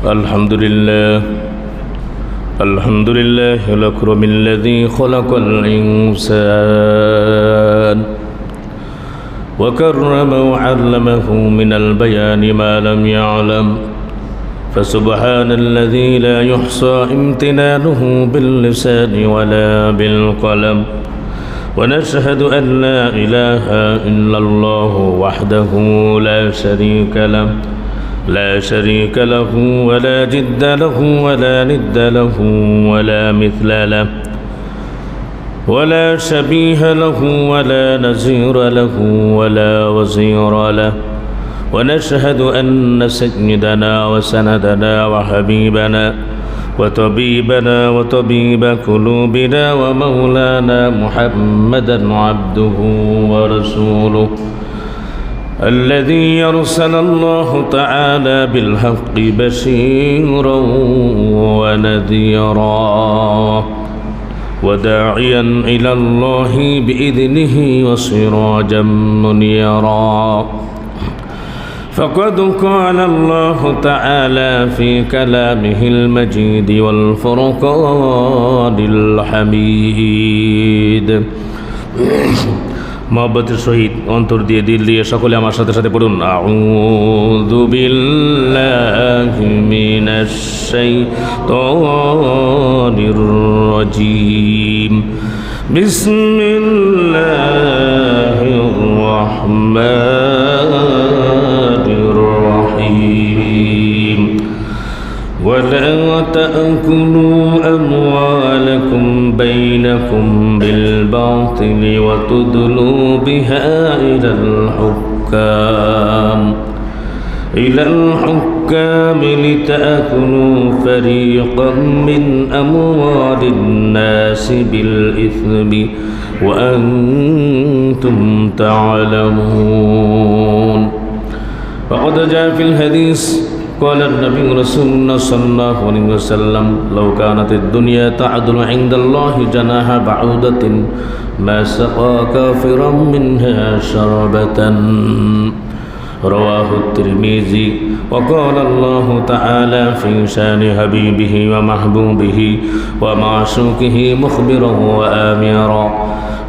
الحمد لله. الحمد لله الأكرم الذي خلق الإنسان وكرم وعلمه من البيان ما لم يعلم. فسبحان الذي لا يحصى امتنانه باللسان ولا بالقلم. ونشهد أن لا إله إلا الله وحده لا شريك له. لا شريك له ولا جد له ولا ند له ولا مثل له ولا شبيه له ولا نزير له ولا وزير له ونشهد أن سيدنا وسندنا وحبيبنا وطبيبنا وطبيب قلوبنا ومولانا محمدا عبده ورسوله الذي يرسل الله تعالى بالحق بشيرا ونذيرا وداعيا إلى الله بإذنه وسراجا منيرا. فقد قال الله تعالى في كلامه المجيد والفرقان الحميد. মহব্বতের সহিত অন্তর দিয়ে দিল দিয়ে সকলে আমার সাথে সাথে পড়ুন। আউদুবিল্লাহিমিনাশাইতানির বিসমিল্লাহির রহমানির রহিম। ওয়ালা তাকুলু بينكم بالباطل وتدلوا بها إلى الحكام إلى الحكام لتأكلوا فريقا من أموال الناس بالإثم وأنتم تعلمون. وقد جاء في الحديث قال النبي رسول الله صلى الله عليه وسلم لو كانت الدنيا تعدل عند الله جناح بعودة ما سقى كافرا منها شربة رواه الترمذي وقال الله تعالى في شان حبيبه ومحبوبه ومعشوقه مخبرا وآمرا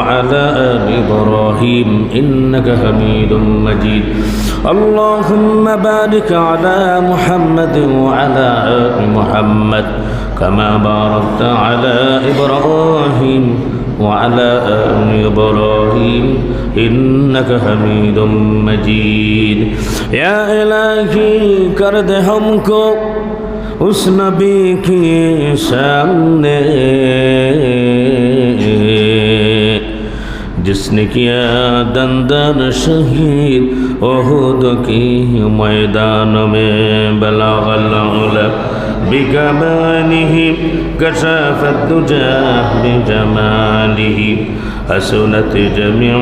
وعلى آل إبراهيم إنك حميد مجيد. اللهم بارك على محمد وعلى آل محمد كما باركت على إبراهيم وعلى آل إبراهيم إنك حميد مجيد. يا إلهي كرد ہم اس نبی کی سامنے जिसने किया दंदन शहीद ओहद की मैदान में बला بجماله كشف الدجى بجماله حسنت جميع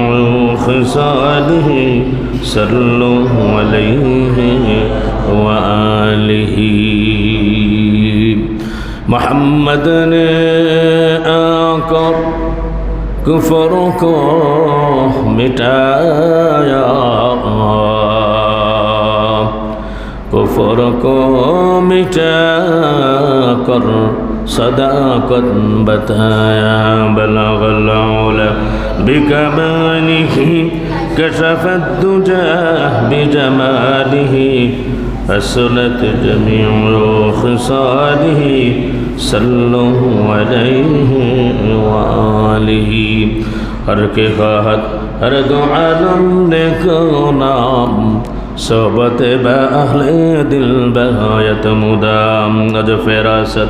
خصاله صلوا عليه وآله محمد کفر کو مٹایا کفر کو مٹا کر صداقت بتایا بلغ العلا بکماله کشف الدجا بجماله حسنت جميع خصاله صلوا عليه وآله. هر کے خواہت ہر دو عالم نام صحبت بأهل دل بغایت مدام از فراست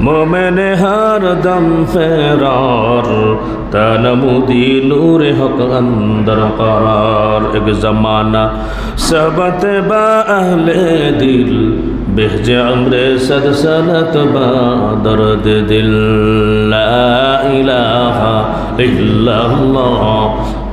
مومن هر دم فرار تنمودی نور حق اندر قرار ایک زمانہ صحبت بأهل دل بهج عمر صد سنت با درد دل لا إلا الله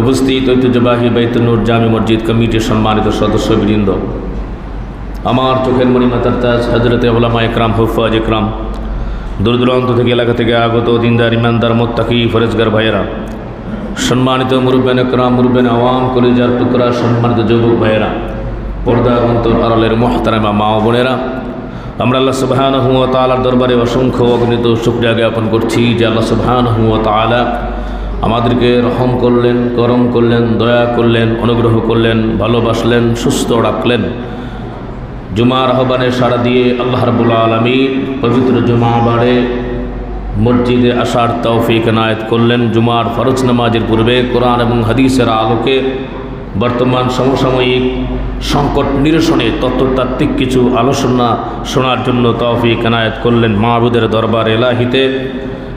উপস্থিত ঐতিহ্যবাহী বাইতুন্নুর জামি মসজিদ কমিটির সম্মানিত সদস্যবৃন্দ। আমার চোখের মণিমাতার তাজ হজরতে ওলামা একরাম হুফাজ একরাম দূর দূরান্ত থেকে এলাকা থেকে আগত দিনদার, ইমানদার, মোত্তাকি, ফরেজগার ভাইয়েরা, সম্মানিত মুরব্বেন একরাম মুরব্বেন আওয়াম, কলেজার টুকরা, সম্মানিত যুবক ভাইয়েরা, পর্দা অন্তর আড়ালের মহতারামা মা বোনেরা, আমরা আল্লাহ সুবহান হুয়া তালার দরবারে অসংখ্য অগণিত শুক্রিয়া জ্ঞাপন করছি যে আল্লাহ সুবহান হুয়া তালা আমাদেরকে রহম করলেন, করম করলেন, দয়া করলেন, অনুগ্রহ করলেন, ভালোবাসলেন, সুস্থ রাখলেন। জুমার আহ্বানে সাড়া দিয়ে আল্লাহ রাবুল আলমী পবিত্র জুমা বাড়ে মসজিদে আসার তৌফিক এনায়েত করলেন। জুমার ফরজ নামাজের পূর্বে কোরআন এবং হাদিসের আলোকে বর্তমান সমসাময়িক সংকট নিরসনে তত্ত্বতাত্ত্বিক কিছু আলোচনা শোনার জন্য তৌফিক এনায়েত করলেন মাহবুদের দরবার এলাহিতে।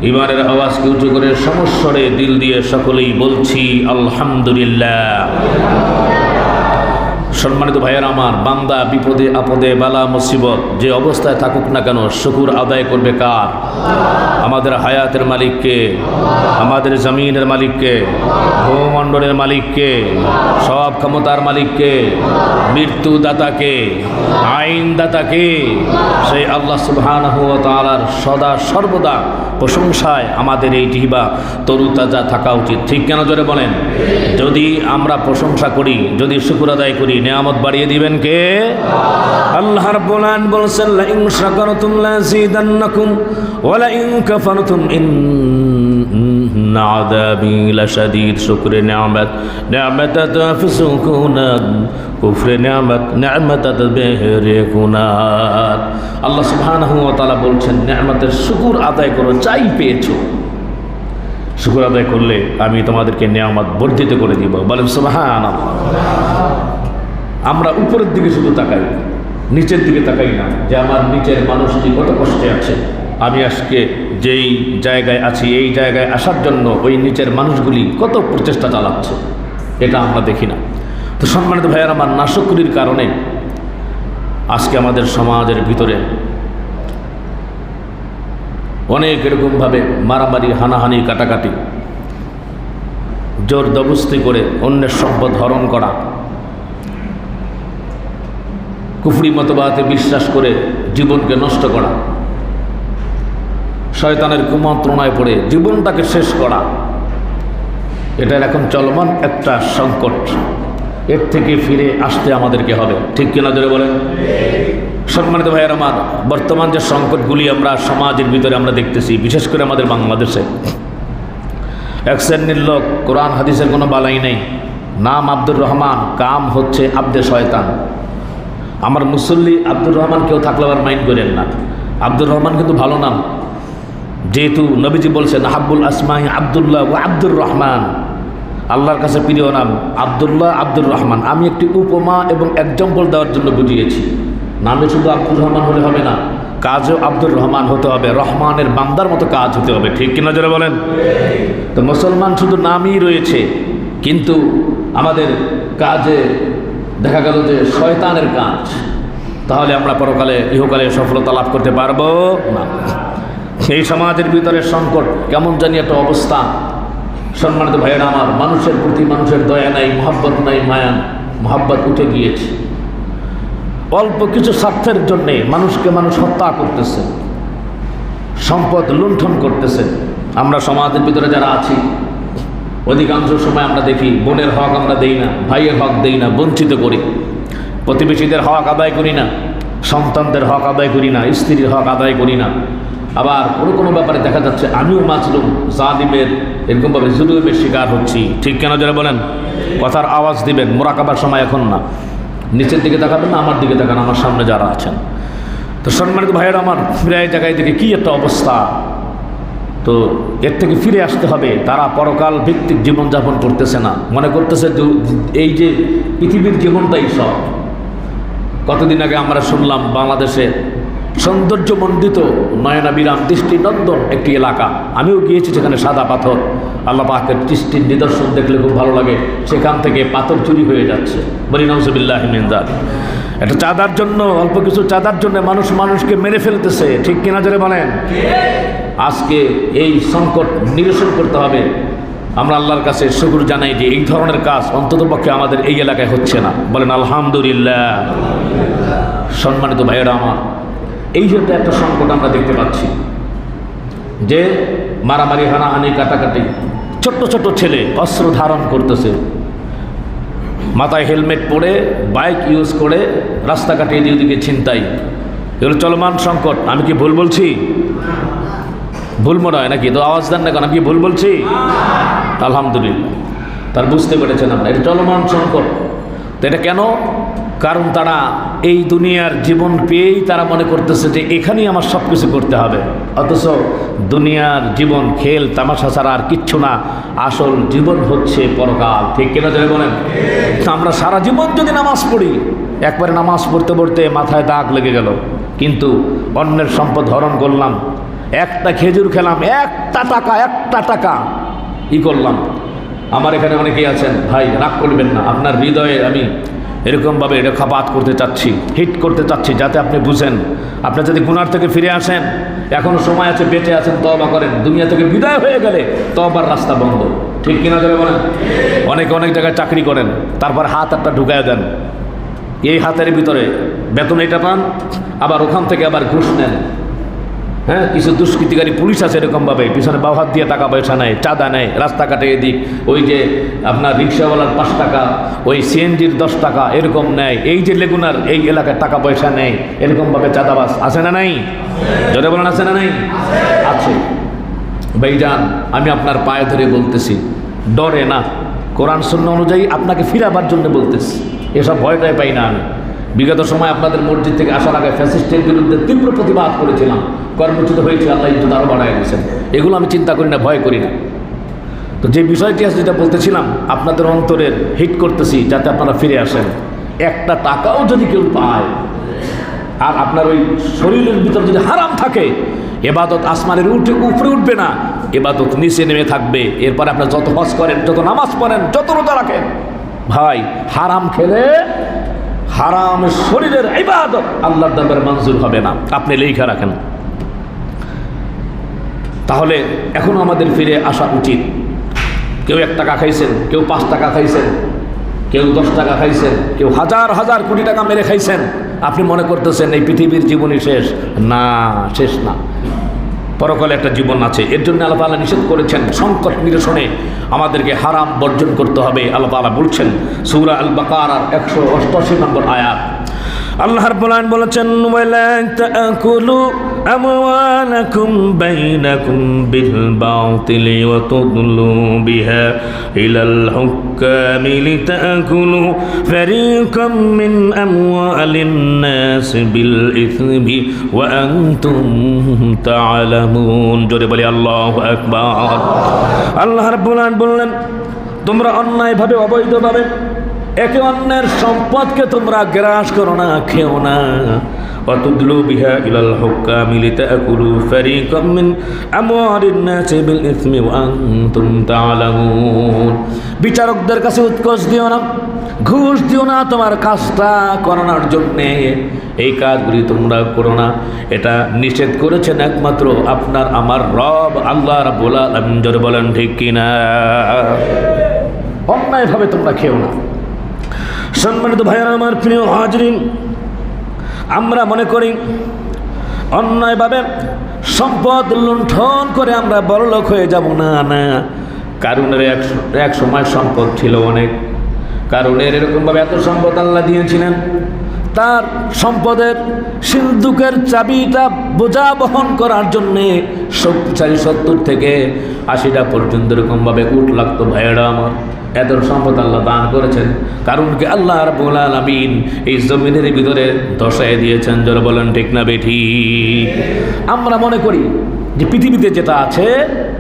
ইমানের আওয়াজকে উঁচু করে সমস্বরে দিল দিয়ে সকলেই বলছি আলহামদুলিল্লাহ। সম্মানিত ভাইয়ের আমার, বান্দা, বিপদে, আপদে, বালা, মুসিবত, যে অবস্থায় থাকুক না কেন, শুকুর আদায় করবে কার? আমাদের হায়াতের মালিককে, আমাদের জমিনের মালিককে, ভূমণ্ডলের মালিককে, সব ক্ষমতার মালিককে, মৃত্যুদাতাকে, আইনদাতাকে, সেই আল্লাহ সুবহান তালার সদা সর্বদা প্রশংসায় আমাদের এই জিহিবা তরুতাজা থাকা উচিত। ঠিক কেন জোরে বলেন? যদি আমরা প্রশংসা করি, যদি শুকুর আদায় করি নিয়ামত বাড়িয়ে দিবেন কে? আল্লাহ রাব্বুল আলামিন বলেছেন লা ইন শাকারতুম লা যিদান্নাকুম ওয়া লা ইন কাফারতুম ইন্না আযাবি লাশাদীদ। শুকরে নিয়ামত। নিয়ামত তাফসুকুনাত কুফরে নিয়ামত নিয়ামত বেহরেকুনাত আল্লাহ সুবহানাহু ওয়া তাআলা বলছেন, নিয়ামতের শুকর আদায় করো চাই পেয়েছ। শুকর আদায় করলে আমি তোমাদেরকে নিয়ামত বর্ধিত করে দিব। বলেন সুবহান আমরা উপরের দিকে শুধু তাকাই, নিচের দিকে তাকাই না, যে আমার নিচের মানুষটি কত কষ্টে আছে। আমি আজকে যেই জায়গায় আছি, এই জায়গায় আসার জন্য ওই নিচের মানুষগুলি কত প্রচেষ্টা চালাচ্ছে, এটা আমরা দেখি না। তো সম্মানিত ভাইয়ার, আমার নাশকরির কারণে আজকে আমাদের সমাজের ভিতরে অনেক এরকমভাবে মারামারি, হানাহানি, কাটাকাটি জোর দবস্তি করে অন্যের সম্পদ হরণ করা কুফরি মতবাদে বিশ্বাস করে জীবনকে নষ্ট করা। শয়তানের কুমন্ত্রণায় পড়ে জীবনটাকে শেষ করা। এটার এখন চলমান একটা সংকট। এর থেকে ফিরে আসতে আমাদেরকে হবে। ঠিক কিনা ধরে বলেন? সম্মানিত ভাইয়ের আমার, বর্তমান যে সংকটগুলি আমরা সমাজের ভিতরে আমরা দেখতেছি, বিশেষ করে আমাদের বাংলাদেশে। এক শ্রেণির লোক, কোরআন, হাদিসের কোনো বালাই নেই। নাম আব্দুর রহমান, কাম হচ্ছে আব্দে শয়তান। আমার মুসল্লি আব্দুর রহমান কেউ থাকলে আবার মাইন্ড করেন না। আব্দুর রহমান কিন্তু ভালো নাম। যেহেতু নবীজি বলছেন হাব্বুল আসমাই আবদুল্লাহ ও আব্দুর রহমান। আল্লাহর কাছে প্রিয় নাম আবদুল্লাহ আব্দুর রহমান। আমি একটি উপমা এবং এক্সাম্পল দেওয়ার জন্য বুঝিয়েছি। নামে শুধু আব্দুর রহমান হলে হবে না, কাজও আব্দুর রহমান হতে হবে। রহমানের বান্দার মতো কাজ হতে হবে। ঠিক কিনা যারা বলেন? তো মুসলমান শুধু নামই রয়েছে, কিন্তু আমাদের কাজে দেখা গেল যে শয়তানের কাজ। তাহলে আমরা পরকালে, ইহকালে সফলতা লাভ করতে পারব না। সেই সমাজের ভিতরে সংকট কেমন জানি একটা অবস্থা। সম্মানিত ভাইয়েরা আমার, মানুষের প্রতি মানুষের দয়া নাই, মহাব্বত নাই মায়ান মহাব্বত উঠে গিয়েছে। অল্প কিছু স্বার্থের জন্যে মানুষকে মানুষ হত্যা করতেছে, সম্পদ লুণ্ঠন করতেছে। আমরা সমাজের ভিতরে যারা আছি অধিকাংশ সময় আমরা দেখি বোনের হক আমরা দেই না, ভাইয়ের হক দেই না, বঞ্চিত করি। প্রতিবেশীদের হক আদায় করি না, সন্তানদের হক আদায় করি না, স্ত্রীর হক আদায় করি না। আবার কোনো কোনো ব্যাপারে দেখা যাচ্ছে আমিও মাছলুম জালিমের এরকমভাবে জুলুমের শিকার হচ্ছি। ঠিক কেন যারা বলেন? কথার আওয়াজ দিবেন, মোরাকাবার সময় এখন না। নিচের দিকে তাকাবেন না, আমার দিকে তাকান, আমার সামনে যারা আছেন। তো সম্মানিত ভাইয়ের আমার প্রায় জায়গায় দেখে কী একটা অবস্থা? তো এর থেকে ফিরে আসতে হবে। তারা পরকাল ভিত্তিক জীবনযাপন করতেছে না। মনে করতেছে এই যে পৃথিবীর জীবনটাই সব। কতদিন আগে আমরা শুনলাম, বাংলাদেশে সৌন্দর্যমণ্ডিত নয়নাবিরাম দৃষ্টিনন্দন একটি এলাকা। আমিও গিয়েছি সেখানে সাদা পাথর। আল্লাহ পাকের দৃষ্টির নিদর্শন দেখলে খুব ভালো লাগে। সেখান থেকে পাথর চুরি হয়ে যাচ্ছে। বলি নজবিল্লাহ মিন্দার একটা চাঁদার জন্য, অল্প কিছু চাঁদার জন্য মানুষ মানুষকে মেরে ফেলতেছে। ঠিক কিনা জোরে বলেন? আজকে এই সংকট নিরসন করতে হবে। আমরা আল্লাহর কাছে শুকুর জানাই যে এই ধরনের কাজ অন্ততপক্ষে আমাদের এই এলাকায় হচ্ছে না। বলেন, আলহামদুলিল্লাহ। সম্মানিত ভাইয়েরা আমার এই যে তো একটা সংকট আমরা দেখতে পাচ্ছি, যে মারামারি, হানাহানি, কাটাকাটি, ছোট্ট ছোট্ট ছেলে অস্ত্র ধারণ করতেছে। মাথায় হেলমেট পরে, বাইক ইউজ করে, রাস্তাঘাটে এদিকে ওদিকে ছিনতাই। এগুলো চলমান সংকট। আমি কি ভুল বলছি? ভুল মনে হয় নাকি? তো আওয়াজ দেন না কেন? আমি কি ভুল বলছি? আলহামদুলিল্লাহ। তার বুঝতে পেরেছেন আমরা এটা চলমান সংকট। তো এটা কেন? কারণ তারা এই দুনিয়ার জীবন পেয়েই তারা মনে করতেছে যে এখানেই আমার সব কিছু করতে হবে। অথচ দুনিয়ার জীবন, খেল, তামাশা ছাড়া আর কিচ্ছু না। আসল জীবন হচ্ছে পরকাল। ঠিক কিনা যদি বলেন? আমরা সারা জীবন যদি নামাজ পড়ি, একবারে নামাজ পড়তে পড়তে মাথায় দাগ লেগে গেল। কিন্তু অন্যের সম্পদ হরণ করলাম, একটা খেজুর খেলাম, একটা টাকা একটা টাকা, ই করলাম। আমার এখানে অনেকেই আছেন, ভাই, রাগ করবেন না। আপনার হৃদয়ে আমি এরকমভাবে রেখাপাত করতে চাচ্ছি হিট করতে চাচ্ছি, যাতে আপনি বুঝেন। আপনি যদি গুনার থেকে ফিরে আসেন এখনও সময় আছে, বেঁচে আছেন তবা করেন। দুনিয়া থেকে বিদায় হয়ে গেলে তবার রাস্তা বন্ধ। ঠিক কিনা ধরে বলেন? অনেকে অনেক জায়গায় চাকরি করেন, তারপর হাত একটা ঢুকায় দেন। এই হাতের ভিতরে বেতন এটা পান, আবার ওখান থেকে আবার ঘুষ নেন। হ্যাঁ কিছু দুষ্কৃতিকারী পুলিশ আছে এরকমভাবে। পিছনে বাহাত দিয়ে টাকা পয়সা নেয় চাঁদা নেয় রাস্তাঘাটে এদিক, ওই যে আপনার রিক্সাওয়ালার পাঁচ টাকা, ওই সিএনজির দশ টাকা, এরকম নেয় এই যে লেগুনার, এই এলাকায় টাকা পয়সা নেয় এরকমভাবে চাঁদাবাস আছে না নাই? যদি বলেন, আছে না নাই? আছে। ভাইজান, আমি আপনার পায়ে ধরে বলতেছি, ডরে না। কোরআন শূন্য অনুযায়ী আপনাকে ফিরাবার জন্য বলতেছি। এসব ভয়টাই পাই না আমি। বিগত সময় আপনাদের মসজিদ থেকে আসার আগে ফ্যাসিস্টের বিরুদ্ধে তীব্র প্রতিবাদ করেছিলাম। কর্মচ্যুত হয়েছে, আল্লাহ ইজ্জত আরও বাড়াই দিয়েছেন। এগুলো আমি চিন্তা করি না, ভয় করি না। তো যে বিষয়টি আছে যেটা বলতেছিলাম, আপনাদের অন্তরের হিট করতেছি যাতে আপনারা ফিরে আসেন। একটা টাকাও যদি কেউ পায়, আর আপনার ওই শরীরের ভিতর যদি হারাম থাকে, এবাদত আসমানের উঠে উপরে উঠবে না, এবাদত নিচে নেমে থাকবে। এরপরে আপনার যত হজ করেন, যত নামাজ পড়েন, যত রোজা রাখেন, ভাই, হারাম খেলে হারাম শরীরের ইবাদত আল্লাহর দরবারে মঞ্জুর হবে না। আপনি লেখা রাখেন। তাহলে এখনও আমাদের ফিরে আসা উচিত। কেউ এক টাকা খাইছেন, কেউ পাঁচ টাকা খাইছেন, কেউ দশ টাকা খাইছেন, কেউ হাজার হাজার কোটি টাকা মেরে খাইছেন। আপনি মনে করতেছেন এই পৃথিবীর জীবনই শেষ। না শেষ না। পরকালে একটা জীবন আছে। এর জন্য আল্লাহ তালা নিষেধ করেছেন, সংকট নিরসনে আমাদেরকে হারাম বর্জন করতে হবে। আল্লাহ তালা বলছেন, সুরা আল বাকার একশো অষ্টআশি নম্বর আয়াত। আল্লাহ রাব্বুল বলেছেন, ওয়ালা তাকুলু আমওয়ালাকুম বাইনাকুম বিল বাতিলি ওয়া তুদলু বিহা ইলাল হুক্কামি লিতাকুলু নাস বিল ইসমি ওয়া আনতুম তা'লামুন জোরে বলি আল্লাহু আকবার। আল্লাহ রাব্বুল বললেন, তোমরা অন্যায়ভাবে, অবৈধভাবে একে অন্যের সম্পদকে তোমরা গ্রাস করো না, খেও না। হুক্কা মিলিতা আকুলু ফারিকাম মিন আমওয়ালিন নাসি বিল ইসমি ওয়া আনতুম তা'লামুন বিচারকদের কাছে উৎকোচ দিও না। ঘুষ দিও না তোমার কাজটা করানোর জন্যে। এই কাজগুলি তোমরা করো না। এটা নিষেধ করেছেন একমাত্র আপনার আমার রব, আল্লাহ জোরে বলেন ঠিক কিনা। অন্যায়ভাবে তোমরা খেও না। সম্মানিত ভাইয়েরা, আমার প্রিয় হাজরিন, আমরা মনে করি অন্যায়ভাবে সম্পদ লুণ্ঠন করে আমরা বড়লোক হয়ে যাব। না না। কারণের এক সময় সম্পদ ছিল অনেক। কারণের এরকমভাবে এত সম্পদ আল্লাহ দিয়েছিলেন। তার সম্পদের সিন্ধুকের চাবিটা বোঝা বহন করার জন্যে শক্তিশালী সত্তর থেকে আশিটা পর্যন্ত এরকমভাবে উঠ লাগতো, ভাইয়েরা আমার। এত সম্পদ আল্লাহ দান করেছেন। কারণ কি আল্লাহ রাব্বুল আলামিন এই জমিনের ভিতরে দশায় দিয়েছেন যারা বলেন ঠিক না বেঠি? আমরা মনে করি যে পৃথিবীতে যেটা আছে,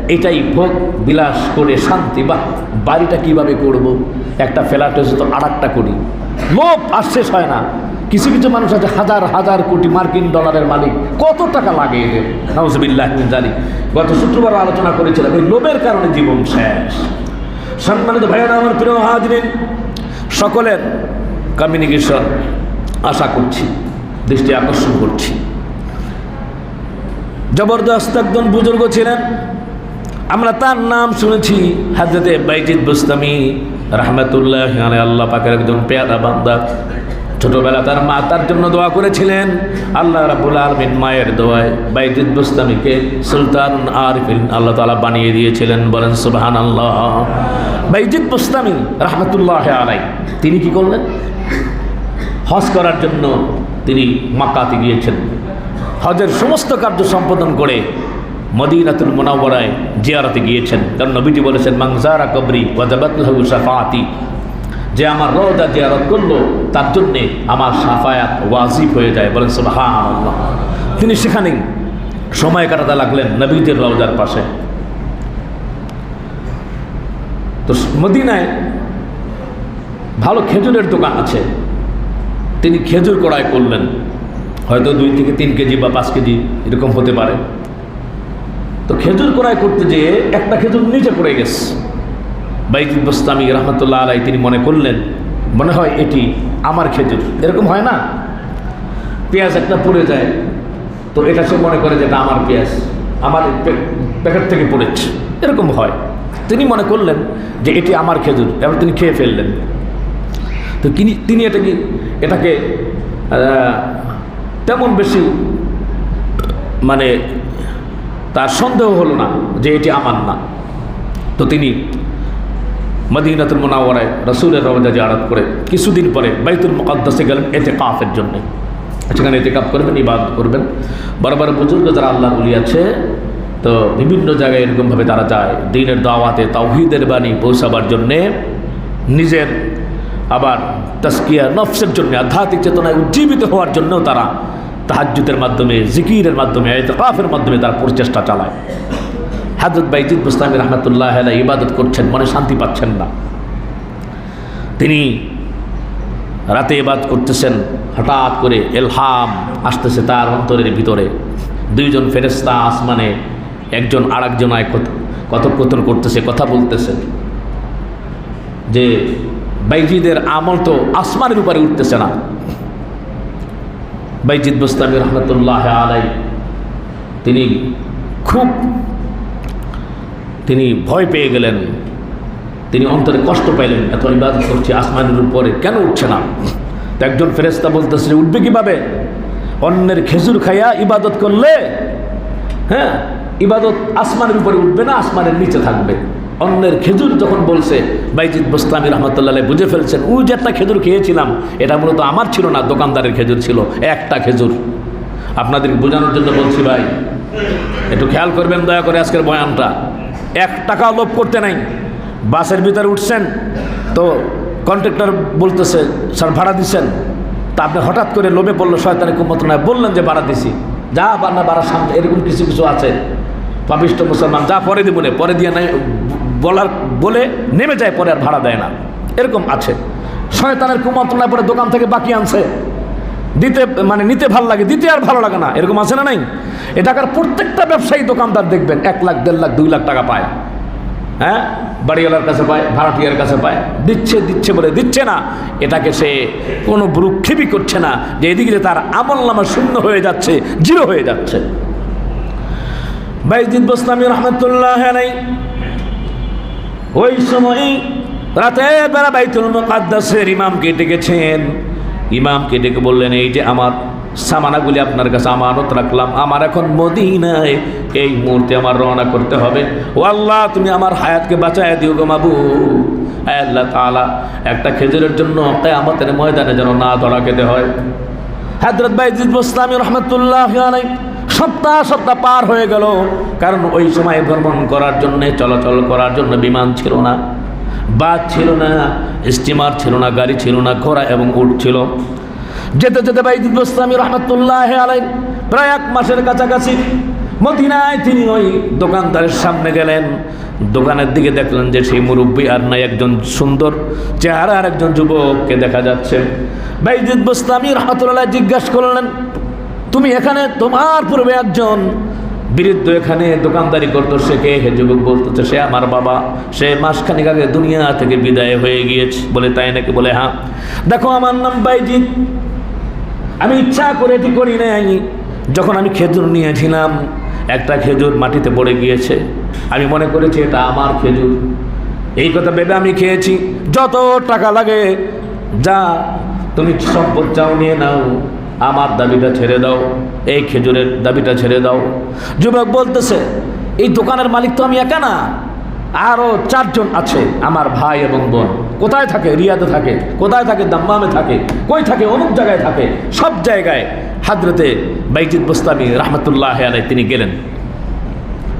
এটাই ভোগ, বিলাস করে শান্তি। বা বাড়িটা কীভাবে করব। একটা ফ্ল্যাটে তো আর একটা করি লোভ আর শেষ হয় না। কিছু কিছু মানুষ আছে, হাজার হাজার কোটি মার্কিন ডলারের মালিক। কত টাকা লাগে এদের? নওয়াজবিল্লাহ জানি গত শুক্রবার আলোচনা করেছিলাম, এই লোভের কারণে জীবন শেষ। সম্মানিত ভাইয়েরা, আমার প্রিয় হাজরিন সকলের কমিউনিকেশন আশা করছি, দৃষ্টি আকর্ষণ করছি। জবরদস্ত একজন বুজুর্গ ছিলেন। আমরা তার নাম শুনেছি হাজরতে বাইজিদ বুস্তামি, রহমতুল্লাহ আল্লাহ পাকের একজন পেয়ারা বান্দা। ছোটোবেলা তার মা তার জন্য দোয়া করেছিলেন। আল্লাহ রাবুল আলমিন মায়ের দোয়ায় বাইজিদ বুস্তামিকে সুলতান আরিফিন আল্লাহ তালা বানিয়ে দিয়েছিলেন, বলেন সুবাহান আল্লাহ বাইজিদ বুস্তামি, রহমতুল্লাহ আলাই তিনি কি করলেন? হজ করার জন্য তিনি মাকাতে গিয়েছেন হজের সমস্ত কার্য সম্পাদন করে মদিনাতুল মোনাবরায় জিয়ারতে গিয়েছেন। কারণ নবীজি বলেছেন মাংজারা কবরি ওয়াজাবাতুল্লাহু সাফাতি যে আমার রোজা জিয়ারত করল, তার জন্যে আমার সাফায়াত ওয়াজিব হয়ে যায়। বলেন, সুবহানাল্লাহ। তিনি সেখানেই সময় কাটাতে লাগলেন নবীজির রওজার পাশে। তো মদিনায় ভালো খেজুরের দোকান আছে। তিনি খেজুর কড়াই করলেন। হয়তো দুই থেকে তিন কেজি বা পাঁচ কেজি এরকম হতে পারে। তো খেজুর কড়াই করতে যেয়ে একটা খেজুর নিচে পড়ে গেছে। বাইজিদ বস্তামি রহমতুল্লাহ আলাই তিনি মনে করলেন, মনে হয় এটি আমার খেজুর। এরকম হয় না? পেঁয়াজ একটা পড়ে যায়, তো এটা সে মনে করে যে এটা আমার পেঁয়াজ, আমার প্যাকেট থেকে পড়েছে। এরকম হয়। তিনি মনে করলেন যে এটি আমার খেজুর। এবার তিনি খেয়ে ফেললেন। তো তিনি এটাকে এটাকে তেমন বেশি মানে তার সন্দেহ হলো না যে এটি আমার না। তো তিনি মদিনাতুল মোনাওয়ারায় রসুলের রওজা জিয়ারত করে কিছুদিন পরে বাইতুল মুকাদ্দাসে গেলেন এতে কাফের জন্যে। সেখানে এতে কাপ করবেন, ইবাদত করবেন। বড় বুজুর্গ যারা আল্লাহ বলি আছে, তো বিভিন্ন জায়গায় এরকমভাবে তারা যায়। দিনের দাওয়াতে তাওহিদের বাণী পৌঁছাবার জন্যে নিজের আবার তাস্কিয়া নফসের জন্য আধ্যাত্মিক চেতনায় উজ্জীবিত হওয়ার জন্যও তারা তাহাজ্জুদের মাধ্যমে, জিকিরের মাধ্যমে, এতকাফের মাধ্যমে তারা প্রচেষ্টা চালায়। হাজরত বাইজিদ মুস্তামি রহমতুল্লাহ ইবাদত করছেন, মনে শান্তি পাচ্ছেন না। তিনি রাতে ইবাদ করতেছেন, হঠাৎ করে এলহাম আসতেছে তার অন্তরের ভিতরে। দুইজন ফেরেস্তা আসমানে, একজন আর একজনায় কথোপকথন করতেছে, কথা বলতেছে। যে বাইজিদের আমল তো আসমানের উপরে উঠতেছে না। বাইজিদ বুস্তামি রহমতুল্লাহ আলাই, তিনি খুব, তিনি ভয় পেয়ে গেলেন। তিনি অন্তরে কষ্ট পাইলেন, এত ইবাদত করছে, আসমানের উপরে কেন উঠছে না? তো একজন ফেরেস্তা বলতেছে, উঠবে কীভাবে? অন্যের খেজুর খাইয়া ইবাদত করলে হ্যাঁ ইবাদত আসমানের উপরে উঠবে না, আসমানের নিচে থাকবে। অন্যের খেজুর যখন বলছে, বাইজিদ বোস্তামি রহমতুল্লাহ বুঝে ফেলছেন ওই যে একটা খেজুর খেয়েছিলাম, এটা মূলত আমার ছিল না, দোকানদারের খেজুর ছিল, একটা খেজুর। আপনাদের বোঝানোর জন্য বলছি ভাই, একটু খেয়াল করবেন দয়া করে আজকের বয়ানটা। এক টাকা লোভ করতে নাই, বাসের ভিতরে উঠছেন, তো কন্ট্রাক্টর বলতেছে, স্যার, ভাড়া দিচ্ছেন তা আপনি হঠাৎ করে লোভে পড়ল, শয়তানের নয়, বললেন যে, ভাড়া দিছি। যা বা না ভাড়া সামনে এরকম কিছু কিছু আছে। পাপিষ্ট মুসলমান, যা, পরে দিব পরে দিয়ে নাই বলার বলে নেমে যায় পরে আর ভাড়া দেয় না। এরকম আছে। শয়তানের কুমন্ত্রণায় পরে দোকান থেকে বাকি আনছে। দিতে মানে নিতে ভালো লাগে, দিতে আর ভালো লাগে না। এরকম আছে না নাই? এ টাকার প্রত্যেকটা ব্যবসায়ী দোকানদার দেখবেন, এক লাখ, দেড় লাখ, দুই লাখ টাকা পায়। হ্যাঁ? বাড়িওয়ালার কাছে পায়, ভাড়াটিয়ার কাছে পায়। দিচ্ছে দিচ্ছে বলে দিচ্ছে না। এটাকে সে কোনো ভ্রুক্ষেপই করছে না যে এদিকে যে তার আমল নামা শূন্য হয়ে যাচ্ছে, জিরো হয়ে যাচ্ছে। বাইজিদ বসলামী রহমতুল্লাহ নাই ওই সময় রাতের বেলা বাইতুল মুকাদ্দাসের ইমামকে ডেকেছেন ইমামকে ডেকে বললেন, এই যে আমার সামানাগুলি আপনার কাছে আমানত রাখলাম, আমার এখন মদিনায় এই মুহূর্তে আমার রওনা করতে হবে। ও আল্লাহ, তুমি আমার হায়াতকে বাঁচায় দিও গো মাবু আল্লাহ তাআলা, একটা খেজুরের জন্য আমাদের ময়দানে যেন না ধরা খেতে হয়। হাজরত বাইজিদ মুসলামী রহমতুল্লাহ আলাই সপ্তাহ সপ্তাহ পার হয়ে গেল। কারণ ওই সময় ভ্রমণ করার জন্য, চলাচল করার জন্য বিমান ছিল না, বাস ছিল না, স্টিমার ছিল না, গাড়ি ছিল না, ঘোড়া এবং উট ছিল। যেতে যেতে বাইজিদ মুসলামী রহমতুল্লাহ আলাই প্রায় এক মাসের কাছাকাছি মদিনায় তিনি ওই দোকানদারের সামনে গেলেন। দোকানের দিকে দেখলেন যে সেই মুরব্বী আর নাই একজন সুন্দর চেহারা আর একজন যুবককে দেখা যাচ্ছে। বাইজিদ বুস্তামি রহমতুল্লাহ জিজ্ঞাসা করলেন তুমি এখানে তোমার পূর্বে একজন বিরুদ্ধ এখানে দোকানদারি করতো, সে কে? হে যুবক বলতেছে, সে আমার বাবা। সে মাসখানিক আগে দুনিয়া থেকে বিদায় হয়ে গিয়েছে, বলে তাই নাকি? বলে হ্যাঁ। দেখো আমার নাম বাইজিৎ। আমি ইচ্ছা করে এটি করি নাই। যখন আমি খেজুর নিয়েছিলাম, একটা খেজুর মাটিতে পড়ে গিয়েছে। আমি মনে করেছি এটা আমার খেজুর। এই কথা ভেবে আমি খেয়েছি। যত টাকা লাগে, যা তুমি সম্পদ চাও নিয়ে নাও। আমার দাবিটা ছেড়ে দাও, এই খেজুরের দাবিটা ছেড়ে দাও। যুবক বলতেছে, এই দোকানের মালিক তো আমি একা না আরও চারজন আছে, আমার ভাই এবং বোন। কোথায় থাকে? রিয়াদে থাকে। কোথায় থাকে? দাম্মামে থাকে। কই থাকে? অমুক জায়গায় থাকে। সব জায়গায় হাজরতে বাইজিদ বোস্তামি রহমতুল্লাহ আলাই তিনি গেলেন।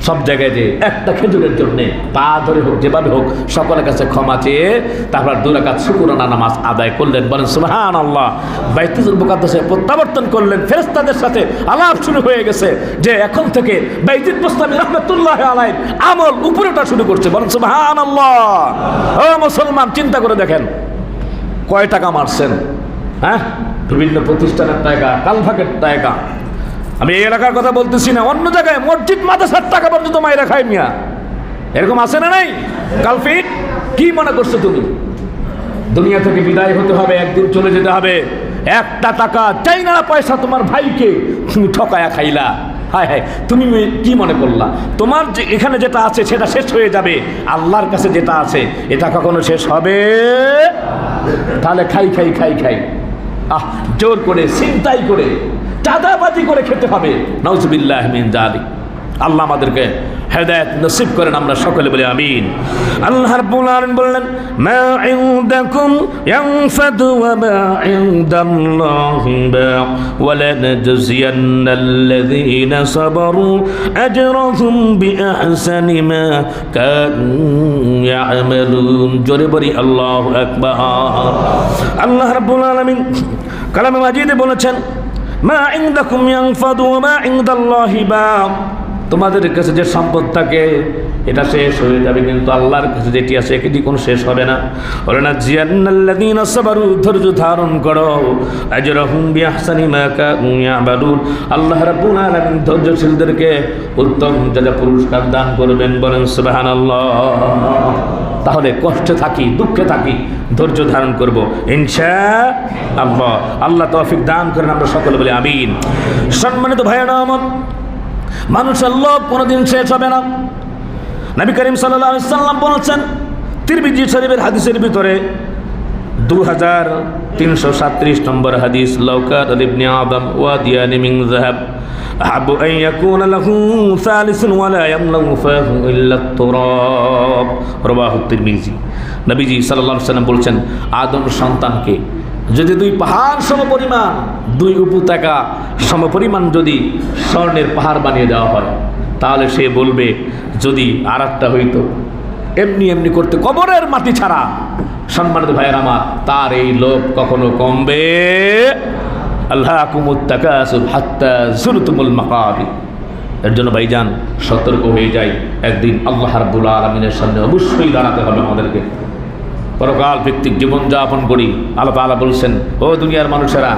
সব জায়গায় যে একটা খেজুরের জন্যে পা ধরে হোক, যেভাবে হোক, সকলের কাছে ক্ষমা চেয়ে তারপর দুরাকাত শুকুরানা নামাজ আদায় করলেন। বলেন সুবাহান আল্লাহ বাইতুল মুকাদ্দাসে প্রত্যাবর্তন করলেন ফেরেস্তাদের সাথে আলাপ শুরু হয়ে গেছে যে এখন থেকে বাইজিদ মুস্তামি রহমতুল্লাহ আলাই আমল উপরে ওঠা শুরু করছে। বলেন সুবাহান আল্লাহ ও মুসলমান, চিন্তা করে দেখেন, কয় টাকা মারছেন? হ্যাঁ? বিভিন্ন প্রতিষ্ঠানের টাকা, কালভাগের টাকা আমি এই এলাকার কথা বলতেছি না, অন্য জায়গায় মসজিদ, মাদ্রাসার টাকা পর্যন্ত মায়েরা খায় মিয়া। এরকম আছে না নাই? কালফিট? কি মনে করছ তুমি? দুনিয়া থেকে বিদায় হতে হবে, একদিন চলে যেতে হবে। একটা টাকা চাই না, পয়সা তোমার ভাইকে। তুমি ঠকায়া খাইলা। হায় হায়, তুমি কি মনে করলা? তোমার যে এখানে যেটা আছে, সেটা শেষ হয়ে যাবে। আল্লাহর কাছে যেটা আছে, এটা কখনো শেষ হবে? তাহলে খাই খাই খাই খাই। আহ, জোর করে, চিন্তাই করে। চাঁদাবাজি করে খেতে হবে। নজবিল্লাহ মিন আল্লাহ আমাদেরকে হেদায়েত নসিব করেন আমরা সকলে বলি আমিন। আল্লাহ রাব্বুল আলামিন বললেন মা ইনদাকুম ইয়ানফাদু ওয়া মা ইনদাল্লাহি বা' ওয়া লানাজজিয়ান্নাল্লাযীনা সাবারু আজরাহুম বিআহসানি মা কানু ইয়ামালুন। জোরে বলি আল্লাহু আকবার। আল্লাহ রাব্বুল আলামিন কালামে মাজিদে বলেছেন মা ইনদাকুম ইয়ানফাদু ওয়া মা ইনদাল্লাহি বা' তোমাদের কাছে যে সম্পদ থাকে, এটা শেষ হয়ে যাবে, কিন্তু আল্লাহর কাছে যেটি আছে, এটি কোনো শেষ হবে না। বলে না, জিয়ান্নাল্লাযীনা সাবারু ধৈর্য ধারণ করো। আজরাহুম বিআহসানি মা কানু ইয়ামালুন। আল্লাহ রাব্বুল আলামিন ধৈর্যশীলদেরকে উত্তম যাজা পুরস্কার দান করবেন বলেন, সুবহানাল্লাহ। তাহলে কষ্টে থাকি, দুঃখে থাকি, ধৈর্য ধারণ করব। ইনশা আল্লাহ। আল্লাহ তৌফিক দান করেন আমরা সকলে বলি আমিন। সম্মানিত ভাইয়েরা আমার, মানুষের লোভ কোনোদিন শেষ হবে না। নবী করিম সাল্লাহ সাল্লাম বলেছেন তিরবিজি শরীফের হাদিসের ভিতরে দু হাজার তিনশো সাত্রিশ নম্বর হাদিস লৌকাত আলিবনে আদম ওয়াদিয়ানি মিং জাহাব أحب أن يكون له ثالث ولا يملأ فاه إلا التراب رواه الترمذي নবীজি সাল্লাল্লাহু আলাইহি সাল্লাম বলছেন আদম সন্তানকে যদি দুই পাহাড় সমপরিমাণ দুই উপত্যকা সমপরিমাণ যদি স্বর্ণের পাহাড় বানিয়ে দেওয়া হয় তাহলে সে বলবে যদি আর একটা হইতো এমনি এমনি করতে কবরের মাটি ছাড়া সম্মানিত ভাইয়ের আমার তার এই লোভ কখনো কমবে আল্লাহ কুমুত্তাকাসুল হাত্তা জুলতুমুল মাকাবি। এর জন্য ভাইজান, সতর্ক হয়ে যায় একদিন আল্লাহ রাব্বুল আলমিনের সামনে অবশ্যই দাঁড়াতে হবে আমাদেরকে। পরকাল ভিত্তিক জীবনযাপন করি। আল্লাহ তাআলা বলছেন, ও দুনিয়ার মানুষেরা,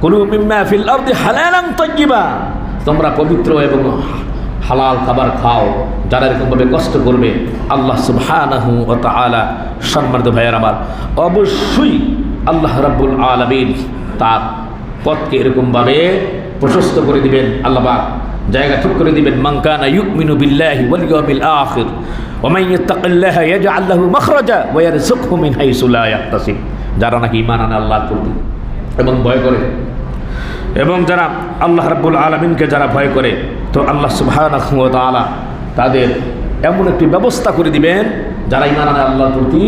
কুলু মিম্মা ফিল তোমরা পবিত্র এবং হালাল খাবার খাও। যারা এরকমভাবে কষ্ট করবে, আল্লাহ সুবহানাহু ওয়া তাআলা, সম্মানিত ভাইয়ার আমার, অবশ্যই আল্লাহ রাব্বুল আলামিন তার পথকে এরকমভাবে প্রশস্ত করে দিবেন আল্লাহ জায়গা ঠিক করে দিবেন। মানকানা ইউমিনু বিল্লাহি ওয়াল যারা নাকি ঈমান আনে আল্লাহর এবং ভয় করে। এবং যারা আল্লাহ রাব্বুল আলামিনকে যারা ভয় করে, তো আল্লাহ সুবহানাহু ওয়া তাদের এমন একটি ব্যবস্থা করে দিবেন, যারা ঈমান আনে আল্লাহর প্রতি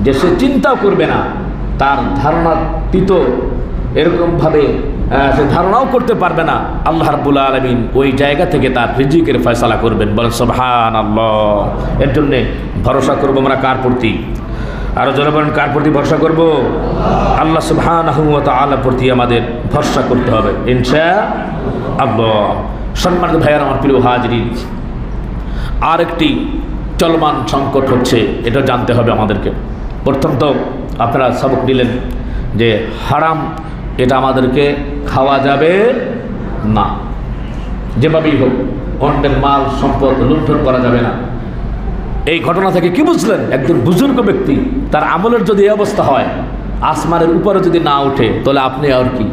যে সে চিন্তাও করবে না। তার ধারণাতীত এরকমভাবে সে ধারণাও করতে পারবে না। আল্লাহ রাব্বুল আলমিন ওই জায়গা থেকে তার রিজিকের ফয়সালা করবেন। বলেন সোবহান আল্লাহ এর জন্যে ভরসা করব আমরা কার প্রতি? আরও বলেন, কার প্রতি ভরসা করব? আল্লাহ সুবহান আল্লাহ প্রতি আমাদের ভরসা করতে হবে। ইনশা আল্লাহ সম্মানিত ভাইয়ার, আমার প্রিয় হাজরিন, আরেকটি চলমান সংকট হচ্ছে, এটা জানতে হবে আমাদেরকে। প্রথমত, আপনারা সবক নিলেন যে হারাম এটা আমাদেরকে খাওয়া যাবে না। যেভাবেই হোক, অন্যের মাল, সম্পদ লুণ্ঠন করা যাবে না। এই ঘটনা থেকে কি বুঝলেন? একজন বুজুর্গ ব্যক্তি, তার আমলের যদি এই অবস্থা হয়, আসমানের উপরে যদি না ওঠে তাহলে আপনি আর কি?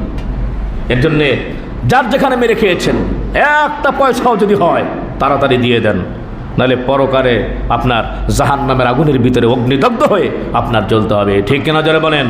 এর জন্যে যার যেখানে মেরে খেয়েছেন, একটা পয়সাও যদি হয়, তাড়াতাড়ি দিয়ে দেন। নাহলে পরকারে আপনার জাহান নামের আগুনের ভিতরে অগ্নিদগ্ধ হয়ে আপনার জ্বলতে হবে। ঠিক কিনা যারা বলেন?